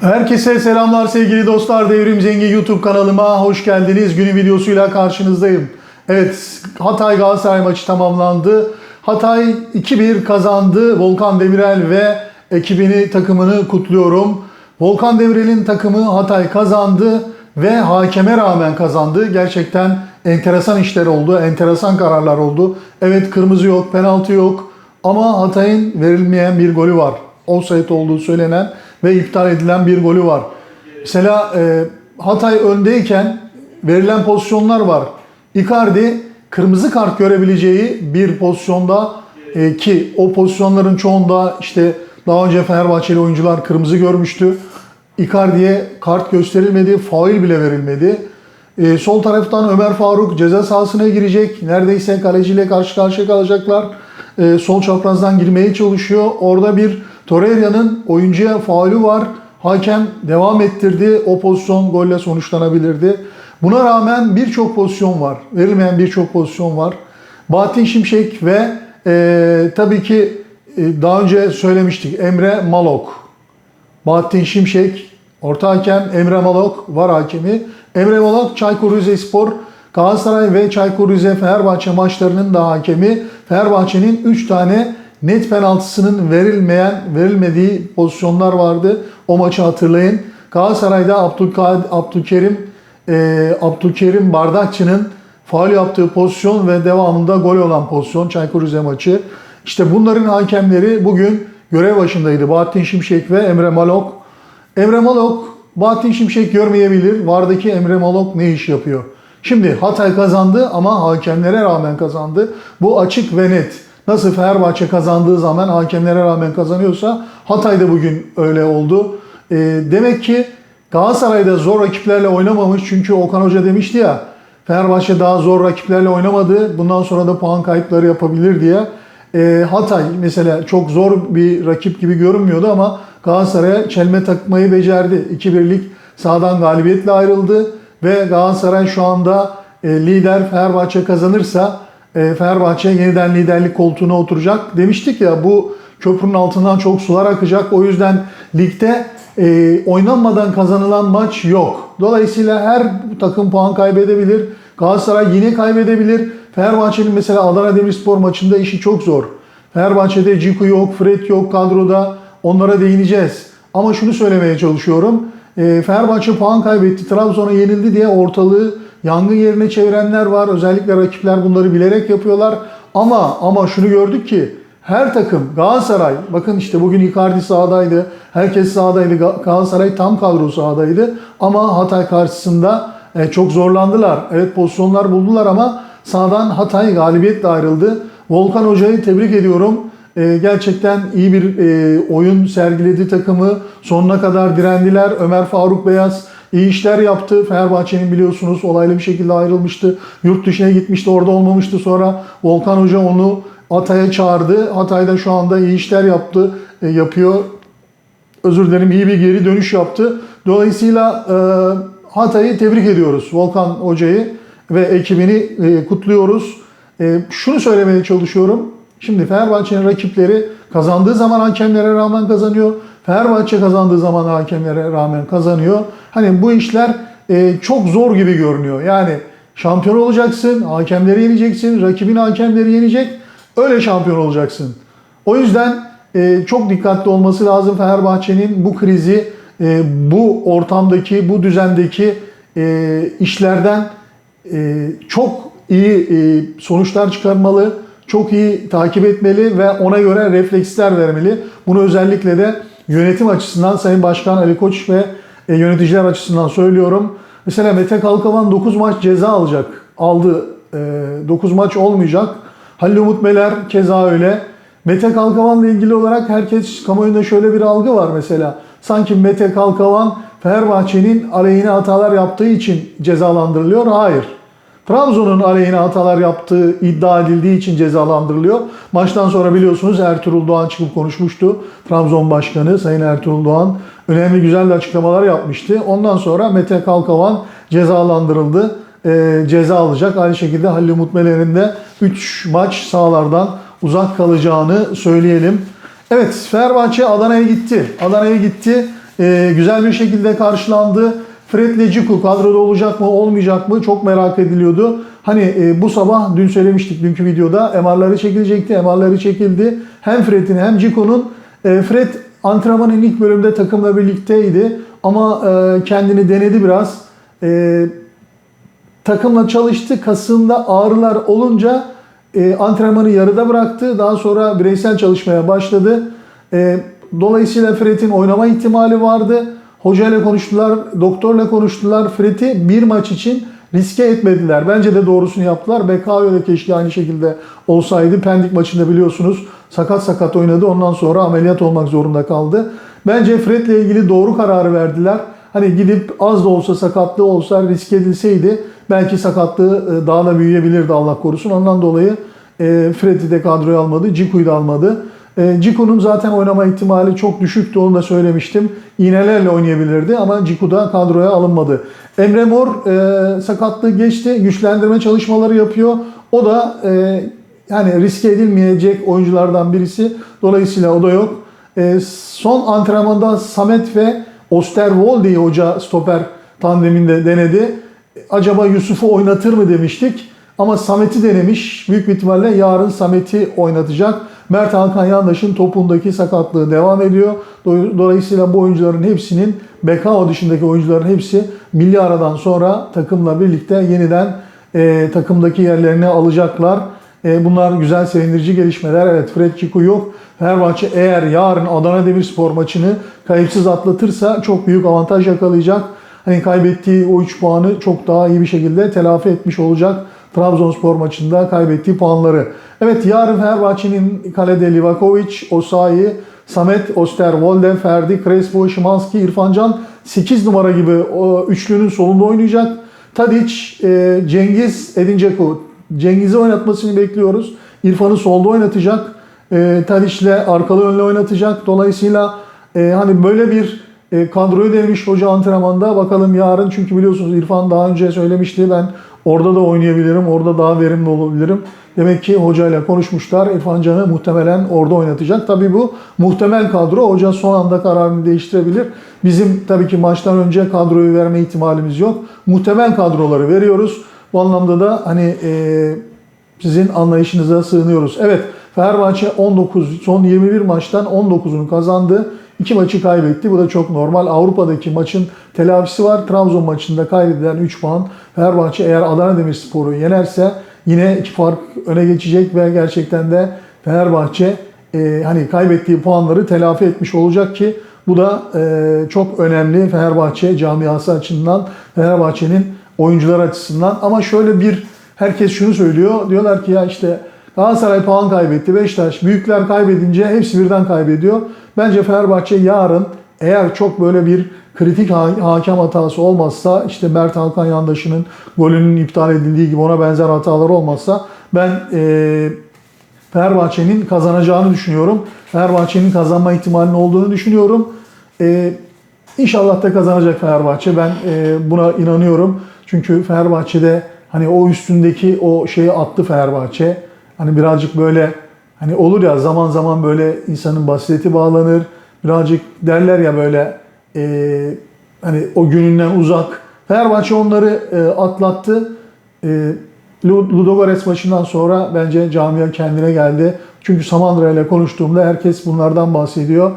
Herkese selamlar sevgili dostlar. Devrim Zengi YouTube kanalıma hoş geldiniz. Günün videosuyla karşınızdayım. Evet Hatay Galatasaray maçı tamamlandı. Hatay 2-1 kazandı. Volkan Demirel ve ekibini takımını kutluyorum. Volkan Demirel'in takımı Hatay kazandı ve hakeme rağmen kazandı. Gerçekten enteresan işler oldu. Enteresan kararlar oldu. Evet kırmızı yok, penaltı yok. Ama Hatay'ın verilmeyen bir golü var. Offside olduğu söylenen ve iptal edilen bir golü var. Mesela e, Hatay öndeyken verilen pozisyonlar var. Icardi kırmızı kart görebileceği bir pozisyonda e, ki o pozisyonların çoğunda işte daha önce Fenerbahçeli oyuncular kırmızı görmüştü. Icardi'ye kart gösterilmedi, faul bile verilmedi. E, sol taraftan Ömer Faruk ceza sahasına girecek. Neredeyse kaleciyle karşı karşıya kalacaklar. E, sol çaprazdan girmeye çalışıyor. Orada bir Torreira'nın oyuncuya faulü var. Hakem devam ettirdi. O pozisyon golle sonuçlanabilirdi. Buna rağmen birçok pozisyon var. Verilmeyen birçok pozisyon var. Bahattin Şimşek ve e, tabii ki e, daha önce söylemiştik Emre Malok. Bahattin Şimşek, orta hakem Emre Malok var hakemi. Emre Malok Çaykur Rizespor, Galatasaray ve Çaykur Rize Fenerbahçe maçlarının da hakemi. Fenerbahçe'nin 3 tane net penaltısının verilmeyen, verilmediği pozisyonlar vardı. O maçı hatırlayın. Galatasaray'da Abdülkadir, Abdülkerim, e, Abdülkerim Bardakçı'nın faul yaptığı pozisyon ve devamında gol olan pozisyon Çaykur Rize maçı. İşte bunların hakemleri bugün görev başındaydı. Bahattin Şimşek ve Emre Malok. Emre Malok, Bahattin Şimşek görmeyebilir. Vardaki Emre Malok ne iş yapıyor? Şimdi Hatay kazandı ama hakemlere rağmen kazandı. Bu açık ve net. Nasıl Fenerbahçe kazandığı zaman hakemlere rağmen kazanıyorsa Hatay da bugün öyle oldu. E, demek ki Galatasaray'da zor rakiplerle oynamamış. Çünkü Okan Hoca demişti ya Fenerbahçe daha zor rakiplerle oynamadı. Bundan sonra da puan kayıpları yapabilir diye. E, Hatay mesela çok zor bir rakip gibi görünmüyordu ama Galatasaray'a çelme takmayı becerdi. 2-1'lik sağdan galibiyetle ayrıldı ve Galatasaray şu anda e, lider Fenerbahçe kazanırsa Fenerbahçe yeniden liderlik koltuğuna oturacak. Demiştik ya bu köprünün altından çok sular akacak. O yüzden ligde e, oynanmadan kazanılan maç yok. Dolayısıyla her takım puan kaybedebilir. Galatasaray yine kaybedebilir. Fenerbahçe'nin mesela Adana Demirspor maçında işi çok zor. Fenerbahçe'de Ciku yok, Fred yok kadroda. Onlara değineceğiz. Ama şunu söylemeye çalışıyorum. E, Fenerbahçe puan kaybetti, Trabzon'a yenildi diye ortalığı yangın yerine çevirenler var. Özellikle rakipler bunları bilerek yapıyorlar. Ama ama şunu gördük ki her takım Galatasaray bakın işte bugün Icardi sahadaydı. Herkes sahadaydı. Ga- Galatasaray tam kadro sahadaydı. Ama Hatay karşısında e, çok zorlandılar. Evet pozisyonlar buldular ama sahadan Hatay galibiyetle ayrıldı. Volkan Hoca'yı tebrik ediyorum. E, gerçekten iyi bir e, oyun sergiledi takımı. Sonuna kadar direndiler. Ömer Faruk Beyaz iyi işler yaptı. Fenerbahçe'nin biliyorsunuz olaylı bir şekilde ayrılmıştı. Yurt dışına gitmişti. Orada olmamıştı. Sonra Volkan Hoca onu Hatay'a çağırdı. Hatay'da şu anda iyi işler yaptı. e, yapıyor. Özür dilerim iyi bir geri dönüş yaptı. Dolayısıyla e, Hatay'ı tebrik ediyoruz. Volkan Hoca'yı ve ekibini e, kutluyoruz. E, şunu söylemeye çalışıyorum. Şimdi Fenerbahçe'nin rakipleri kazandığı zaman hakemlere rağmen kazanıyor. Fenerbahçe kazandığı zaman hakemlere rağmen kazanıyor. Hani bu işler e, çok zor gibi görünüyor. Yani şampiyon olacaksın, hakemleri yeneceksin, rakibin hakemleri yenecek. Öyle şampiyon olacaksın. O yüzden e, çok dikkatli olması lazım Fenerbahçe'nin bu krizi, e, bu ortamdaki, bu düzendeki e, işlerden e, çok iyi e, sonuçlar çıkarmalı, çok iyi takip etmeli ve ona göre refleksler vermeli. Bunu özellikle de yönetim açısından Sayın Başkan Ali Koç ve e, yöneticiler açısından söylüyorum. Mesela Mete Kalkavan 9 maç ceza alacak. Aldı. E, 9 maç olmayacak. Halil Umut Meler keza öyle. Mete Kalkavan'la ilgili olarak herkes kamuoyunda şöyle bir algı var mesela. Sanki Mete Kalkavan Fenerbahçe'nin aleyhine hatalar yaptığı için cezalandırılıyor. Hayır. Trabzon'un aleyhine hatalar yaptığı iddia edildiği için cezalandırılıyor. Maçtan sonra biliyorsunuz Ertuğrul Doğan çıkıp konuşmuştu. Trabzon Başkanı Sayın Ertuğrul Doğan önemli güzel açıklamalar yapmıştı. Ondan sonra Mete Kalkavan cezalandırıldı. Ee, ceza alacak. Aynı şekilde Halil Umut Meler'in de 3 maç sahalardan uzak kalacağını söyleyelim. Evet Fenerbahçe Adana'ya gitti. Adana'ya gitti. e, güzel bir şekilde karşılandı. Fred ile Ciku kadroda olacak mı olmayacak mı çok merak ediliyordu. Hani e, bu sabah dün söylemiştik dünkü videoda MR'ları çekilecekti. MR'ları çekildi. Hem Fred'in hem Ciku'nun. E, Fred antrenmanın ilk bölümde takımla birlikteydi. Ama e, kendini denedi biraz. E, takımla çalıştı. Kasında ağrılar olunca e, antrenmanı yarıda bıraktı. Daha sonra bireysel çalışmaya başladı. E, dolayısıyla Fred'in oynama ihtimali vardı. Hoca ile konuştular, doktorla konuştular. Fred'i bir maç için riske etmediler. Bence de doğrusunu yaptılar. Bekayo da keşke aynı şekilde olsaydı. Pendik maçında biliyorsunuz sakat sakat oynadı. Ondan sonra ameliyat olmak zorunda kaldı. Bence Fred'le ilgili doğru kararı verdiler. Hani gidip az da olsa sakatlığı olsa risk edilseydi belki sakatlığı e, daha da büyüyebilirdi Allah korusun. Ondan dolayı e, Fred'i de kadroya almadı, Ciku'yu da almadı. E, Ciku'nun zaten oynama ihtimali çok düşüktü onu da söylemiştim. İğnelerle oynayabilirdi ama Ciku da kadroya alınmadı. Emre Mor e, sakatlığı geçti, güçlendirme çalışmaları yapıyor. O da e, yani riske edilmeyecek oyunculardan birisi. Dolayısıyla o da yok. E, son antrenmanda Samet ve Osterwolde'yi hoca stoper tandeminde denedi. Acaba Yusuf'u oynatır mı demiştik. Ama Samet'i denemiş. Büyük bir ihtimalle yarın Samet'i oynatacak. Mert Hakan Yandaş'ın topundaki sakatlığı devam ediyor. Dolayısıyla bu oyuncuların hepsinin Bekao dışındaki oyuncuların hepsi milli aradan sonra takımla birlikte yeniden e, takımdaki yerlerini alacaklar. E, bunlar güzel sevindirici gelişmeler. Evet Fred Ciku yok. Fenerbahçe eğer yarın Adana Demirspor maçını kayıpsız atlatırsa çok büyük avantaj yakalayacak. Hani kaybettiği o 3 puanı çok daha iyi bir şekilde telafi etmiş olacak. Trabzonspor maçında kaybettiği puanları. Evet yarın Fenerbahçe'nin kalede Livakovic, Osayi, Samet, Osterwolde, Ferdi, Crespo, Şimanski, İrfancan 8 numara gibi o üçlünün solunda oynayacak. Tadic, e, Cengiz, Edin Dzeko. Cengiz'i oynatmasını bekliyoruz. İrfan'ı solda oynatacak. E, Tadic'le arkalı önlü oynatacak. Dolayısıyla e, hani böyle bir e, kadroyu denemiş hoca antrenmanda. Bakalım yarın çünkü biliyorsunuz İrfan daha önce söylemişti ben orada da oynayabilirim, orada daha verimli olabilirim. Demek ki hocayla konuşmuşlar. İrfan Can'ı muhtemelen orada oynatacak. Tabii bu muhtemel kadro. Hoca son anda kararını değiştirebilir. Bizim tabii ki maçtan önce kadroyu verme ihtimalimiz yok. Muhtemel kadroları veriyoruz. Bu anlamda da hani e, sizin anlayışınıza sığınıyoruz. Evet Fenerbahçe 19 son 21 maçtan 19'unu kazandı. İki maçı kaybetti. Bu da çok normal. Avrupa'daki maçın telafisi var. Trabzon maçında kaybedilen 3 puan. Fenerbahçe eğer Adana Demirspor'u yenerse yine iki fark öne geçecek ve gerçekten de Fenerbahçe e, hani kaybettiği puanları telafi etmiş olacak ki bu da e, çok önemli Fenerbahçe camiası açısından, Fenerbahçe'nin oyuncular açısından. Ama şöyle bir herkes şunu söylüyor. Diyorlar ki ya işte Galatasaray puan kaybetti. Beşiktaş büyükler kaybedince hepsi birden kaybediyor. Bence Fenerbahçe yarın eğer çok böyle bir kritik hakem hatası olmazsa işte Mert Hakan Yandaşı'nın golünün iptal edildiği gibi ona benzer hatalar olmazsa ben e, Fenerbahçe'nin kazanacağını düşünüyorum. Fenerbahçe'nin kazanma ihtimalinin olduğunu düşünüyorum. E, İnşallah da kazanacak Fenerbahçe. Ben e, buna inanıyorum. Çünkü Fenerbahçe'de hani o üstündeki o şeyi attı Fenerbahçe. Hani birazcık böyle hani olur ya zaman zaman böyle insanın basireti bağlanır. Birazcık derler ya böyle e, hani o gününden uzak. Fenerbahçe onları e, atlattı. E, Ludogorets maçından sonra bence camia kendine geldi. Çünkü Samandıra ile konuştuğumda herkes bunlardan bahsediyor.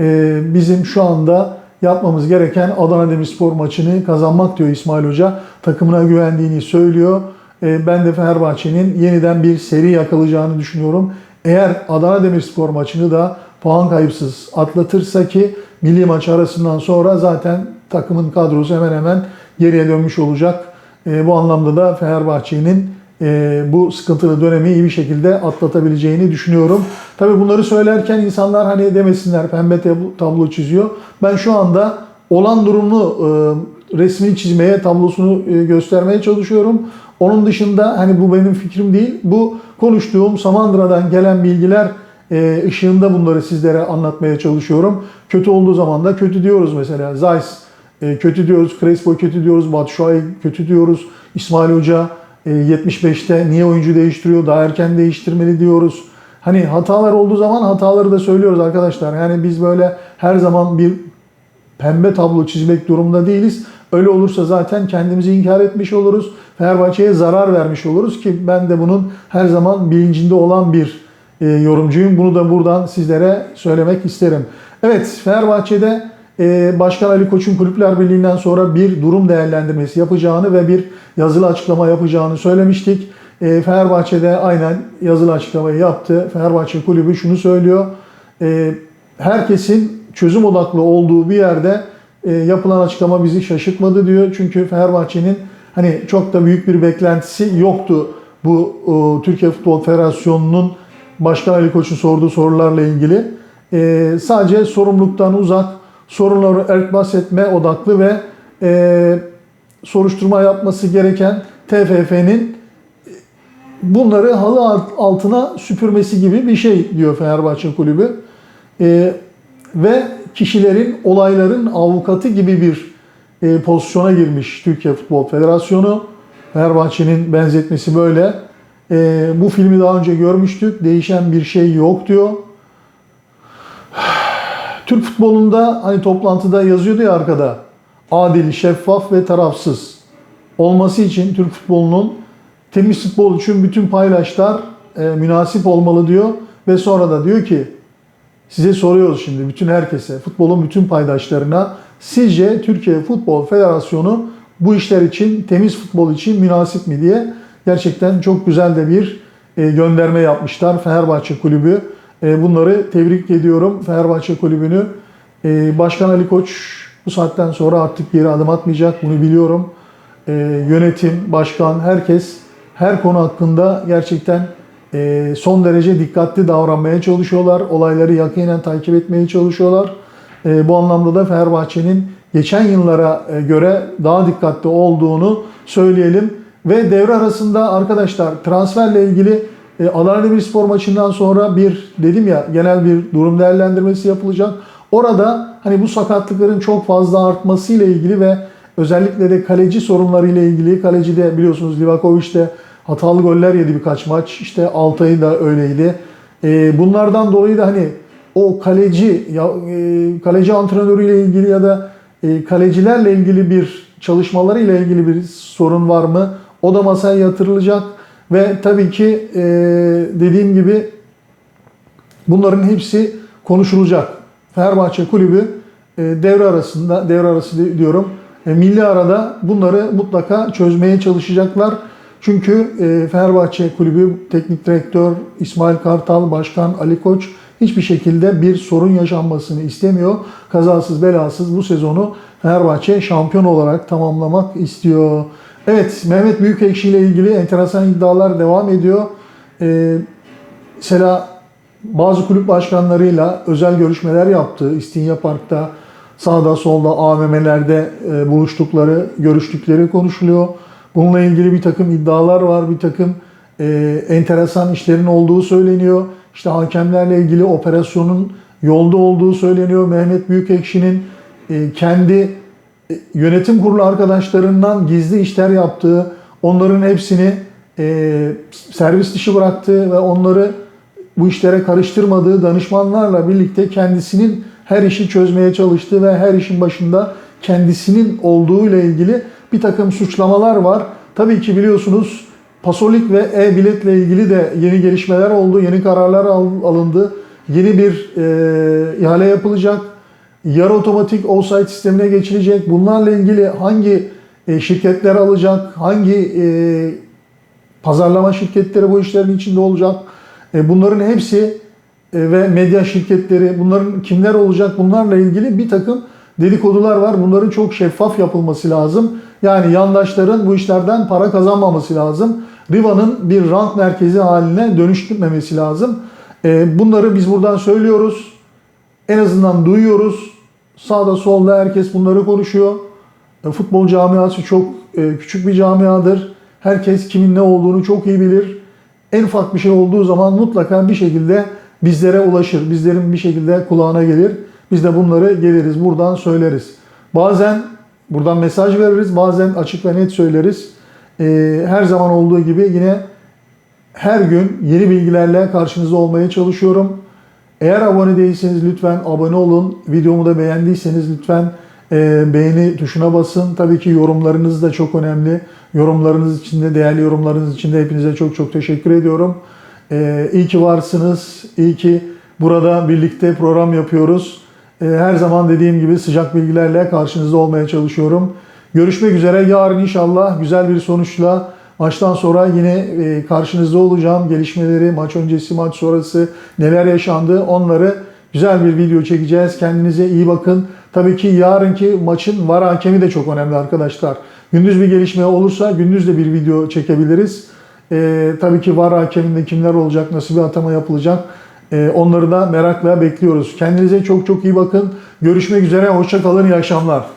E, bizim şu anda yapmamız gereken Adana Demirspor maçını kazanmak diyor İsmail Hoca. Takımına güvendiğini söylüyor. E, ben de Fenerbahçe'nin yeniden bir seri yakalayacağını düşünüyorum. Eğer Adana Demirspor maçını da puan kayıpsız atlatırsa ki milli maç arasından sonra zaten takımın kadrosu hemen hemen geriye dönmüş olacak. E, bu anlamda da Fenerbahçe'nin e, bu sıkıntılı dönemi iyi bir şekilde atlatabileceğini düşünüyorum. Tabii bunları söylerken insanlar hani demesinler pembe tablo çiziyor. Ben şu anda olan durumunu e, resmini çizmeye, tablosunu göstermeye çalışıyorum. Onun dışında hani bu benim fikrim değil. Bu konuştuğum Samandıra'dan gelen bilgiler e, ışığında bunları sizlere anlatmaya çalışıyorum. Kötü olduğu zaman da kötü diyoruz mesela. Zeiss e, kötü diyoruz, Crespo kötü diyoruz, Batshuayi kötü diyoruz. İsmail Hoca 75'te niye oyuncu değiştiriyor, daha erken değiştirmeli diyoruz. Hani hatalar olduğu zaman hataları da söylüyoruz arkadaşlar. Yani biz böyle her zaman bir pembe tablo çizmek durumunda değiliz. Öyle olursa zaten kendimizi inkar etmiş oluruz. Fenerbahçe'ye zarar vermiş oluruz ki ben de bunun her zaman bilincinde olan bir e, yorumcuyum. Bunu da buradan sizlere söylemek isterim. Evet Fenerbahçe'de e, Başkan Ali Koç'un Kulüpler Birliği'nden sonra bir durum değerlendirmesi yapacağını ve bir yazılı açıklama yapacağını söylemiştik. E, Fenerbahçe'de aynen yazılı açıklamayı yaptı. Fenerbahçe Kulübü şunu söylüyor. E, herkesin çözüm odaklı olduğu bir yerde e, yapılan açıklama bizi şaşırtmadı diyor. Çünkü Fenerbahçe'nin hani çok da büyük bir beklentisi yoktu bu o, Türkiye Futbol Federasyonu'nun Başkan Ali Koç'un sorduğu sorularla ilgili. E, sadece sorumluluktan uzak, sorunları örtbas etme odaklı ve e, soruşturma yapması gereken TFF'nin bunları halı altına süpürmesi gibi bir şey diyor Fenerbahçe Kulübü. E, ve kişilerin, olayların avukatı gibi bir e, pozisyona girmiş Türkiye Futbol Federasyonu. Fenerbahçe'nin benzetmesi böyle. E, bu filmi daha önce görmüştük. Değişen bir şey yok diyor. Türk futbolunda hani toplantıda yazıyordu ya arkada. Adil, şeffaf ve tarafsız olması için Türk futbolunun temiz futbol için bütün paylaşlar e, münasip olmalı diyor. Ve sonra da diyor ki size soruyoruz şimdi bütün herkese, futbolun bütün paydaşlarına sizce Türkiye Futbol Federasyonu bu işler için, temiz futbol için münasip mi diye gerçekten çok güzel de bir e, gönderme yapmışlar Fenerbahçe Kulübü. E, bunları tebrik ediyorum Fenerbahçe Kulübü'nü. E, Başkan Ali Koç bu saatten sonra artık geri adım atmayacak bunu biliyorum. Yönetim, başkan, herkes her konu hakkında gerçekten son derece dikkatli davranmaya çalışıyorlar. Olayları yakinen takip etmeye çalışıyorlar. Bu anlamda da Fenerbahçe'nin geçen yıllara göre daha dikkatli olduğunu söyleyelim. Ve devre arasında arkadaşlar transferle ilgili e, Adana Demirspor maçından sonra bir dedim ya genel bir durum değerlendirmesi yapılacak. Orada hani bu sakatlıkların çok fazla artmasıyla ilgili ve özellikle de kaleci sorunlarıyla ilgili kaleci de biliyorsunuz Livakovic de hatalı goller yedi birkaç maç. İşte Altay'ı da öyleydi. E, bunlardan dolayı da hani o kaleci ya, e, kaleci antrenörüyle ilgili ya da e, kalecilerle ilgili bir çalışmalarıyla ilgili bir sorun var mı? O da masaya yatırılacak ve tabii ki e, dediğim gibi bunların hepsi konuşulacak. Fenerbahçe Kulübü e, devre arasında, devre arası diyorum, e, milli arada bunları mutlaka çözmeye çalışacaklar. Çünkü e, Fenerbahçe Kulübü Teknik Direktör İsmail Kartal, Başkan Ali Koç hiçbir şekilde bir sorun yaşanmasını istemiyor. Kazasız belasız bu sezonu Fenerbahçe şampiyon olarak tamamlamak istiyor. Evet, Mehmet Büyükekşi ile ilgili enteresan iddialar devam ediyor. Ee, mesela bazı kulüp başkanlarıyla özel görüşmeler yaptı. İstinye Park'ta sağda solda AVM'lerde e, buluştukları, görüştükleri konuşuluyor. Bununla ilgili bir takım iddialar var, bir takım e, enteresan işlerin olduğu söyleniyor. İşte hakemlerle ilgili operasyonun yolda olduğu söyleniyor. Mehmet Büyükekşi'nin e, kendi yönetim kurulu arkadaşlarından gizli işler yaptığı, onların hepsini e, servis dışı bıraktığı ve onları bu işlere karıştırmadığı danışmanlarla birlikte kendisinin her işi çözmeye çalıştığı ve her işin başında kendisinin olduğu ile ilgili bir takım suçlamalar var. Tabii ki biliyorsunuz Pasolik ve e-biletle ilgili de yeni gelişmeler oldu, yeni kararlar alındı. Yeni bir e, ihale yapılacak yarı otomatik offsite sistemine geçilecek. Bunlarla ilgili hangi e, şirketler alacak, hangi e, pazarlama şirketleri bu işlerin içinde olacak. E, bunların hepsi ve medya şirketleri, bunların kimler olacak bunlarla ilgili bir takım dedikodular var. Bunların çok şeffaf yapılması lazım. Yani yandaşların bu işlerden para kazanmaması lazım. Riva'nın bir rant merkezi haline dönüştürmemesi lazım. Bunları biz buradan söylüyoruz. En azından duyuyoruz. Sağda solda herkes bunları konuşuyor. E, futbol camiası çok e, küçük bir camiadır. Herkes kimin ne olduğunu çok iyi bilir. En ufak bir şey olduğu zaman mutlaka bir şekilde bizlere ulaşır. Bizlerin bir şekilde kulağına gelir. Biz de bunları geliriz buradan söyleriz. Bazen buradan mesaj veririz, bazen açık ve net söyleriz. E, her zaman olduğu gibi yine her gün yeni bilgilerle karşınızda olmaya çalışıyorum. Eğer abone değilseniz lütfen abone olun. Videomu da beğendiyseniz lütfen e, beğeni tuşuna basın. Tabii ki yorumlarınız da çok önemli. Yorumlarınız için de, değerli yorumlarınız için de hepinize çok çok teşekkür ediyorum. E, iyi ki varsınız. İyi ki burada birlikte program yapıyoruz. E, her zaman dediğim gibi sıcak bilgilerle karşınızda olmaya çalışıyorum. Görüşmek üzere. Yarın inşallah güzel bir sonuçla maçtan sonra yine e, karşınızda olacağım. Gelişmeleri, maç öncesi, maç sonrası neler yaşandı onları güzel bir video çekeceğiz. Kendinize iyi bakın. Tabii ki yarınki maçın var hakemi de çok önemli arkadaşlar. Gündüz bir gelişme olursa gündüz de bir video çekebiliriz. E, tabii ki var hakeminde kimler olacak, nasıl bir atama yapılacak onları da merakla bekliyoruz. Kendinize çok çok iyi bakın. Görüşmek üzere, hoşça kalın, iyi akşamlar.